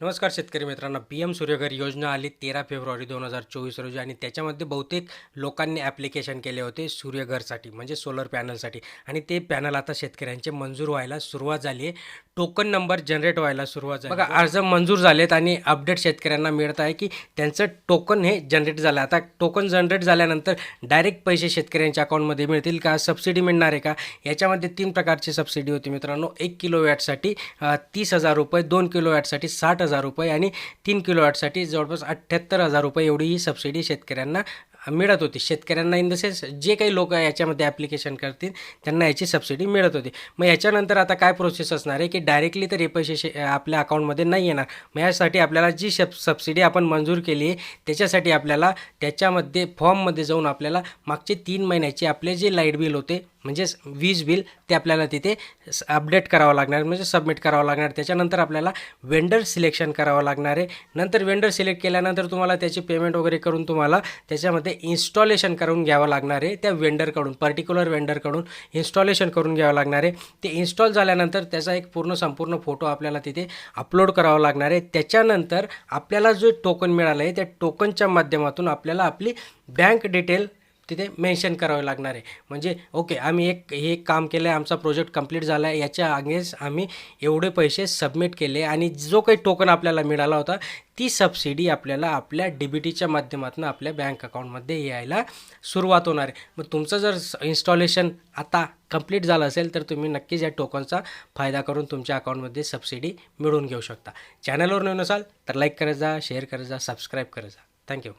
नमस्कार शेतकरी मित्रांनो. पी एम सूर्यघर योजना आली तेरा फेब्रुवारी दोन हजार चोवीस रोजी आणि त्याच्यामध्ये बहुतेक लोकांनी ॲप्लिकेशन केले होते सूर्यघरसाठी म्हणजे सोलर पॅनलसाठी आणि ते पॅनल आता शेतकऱ्यांचे मंजूर व्हायला सुरुवात झाली आहे. टोकन नंबर जनरेट व्हायला सुरुवात झाली. बघा अर्ज मंजूर झालेत आणि अपडेट शेतकऱ्यांना मिळत आहे की त्यांचं टोकन हे जनरेट झालं. आता टोकन जनरेट झाल्यानंतर डायरेक्ट पैसे शेतकऱ्यांच्या अकाउंटमध्ये मिळतील का? सबसिडी मिळणार आहे का? याच्यामध्ये तीन प्रकारची सबसिडी होती मित्रांनो. एक किलो वॅटसाठी तीस हजार रुपये दोन किलो वॅटसाठी साठ हजार रुपये आणि तीन किलो वॅटसाठी जवळपास अठ्ठ्याहत्तर हजार रुपये एवढी ही सबसिडी शेतकऱ्यांना मिळत होती. शेतकऱ्यांना इन द सेन्स जे काही लोक याच्यामध्ये ॲप्लिकेशन करतील त्यांना याची सबसिडी मिळत होती. मग याच्यानंतर आता काय प्रोसेस असणार आहे की डायरेक्टली तर हे पैसे आपल्या अकाउंटमध्ये नाही येणार. मग यासाठी आपल्याला जी शब सबसिडी आपण मंजूर केली आहे त्याच्यासाठी आपल्याला त्याच्यामध्ये फॉर्ममध्ये जाऊन आपल्याला मागचे तीन महिन्याचे आपले जे लाइट बिल होते म्हणजेच वीज बिल ते आपल्याला तिथे अपडेट करावं लागणार म्हणजे सबमिट करावं लागणार. त्याच्यानंतर आपल्याला वेंडर सिलेक्शन करावं लागणार आहे. नंतर वेंडर सिलेक्ट केल्यानंतर तुम्हाला त्याची पेमेंट वगैरे करून तुम्हाला त्याच्यामध्ये इन्स्टॉलेशन करून घ्यावं लागणार आहे त्या वेंडरकडून पर्टिक्युलर वेंडरकडून इन्स्टॉलेशन करून घ्यावं लागणार आहे. ते इन्स्टॉल झाल्यानंतर त्याचा एक पूर्ण संपूर्ण फोटो आपल्याला तिथे अपलोड करावा लागणार आहे. त्याच्यानंतर आपल्याला जो टोकन मिळालं आहे त्या टोकनच्या माध्यमातून आपल्याला आपली बँक डिटेल तिथे मेन्शन करावे लागणार आहे. म्हणजे ओके आम्ही एक हे एक काम केलं आहे आमचा प्रोजेक्ट कंप्लीट झाला आहे याच्या अगेन्स्ट आम्ही एवढे पैसे सबमिट केले आणि जो काही टोकन आपल्याला मिळाला होता ती सबसिडी आपल्याला आपल्या डी बी टीच्या माध्यमातून आपल्या बँक अकाउंटमध्ये यायला सुरुवात होणार आहे. मग तुमचं जर इन्स्टॉलेशन आता कंप्लीट झालं असेल तर तुम्ही नक्कीच या टोकनचा फायदा करून तुमच्या अकाउंटमध्ये सबसिडी मिळवून घेऊ शकता. चॅनलवर नवीन असाल तर लाईक करत जा शेअर करत जा सबस्क्राईब करत जा. थँक्यू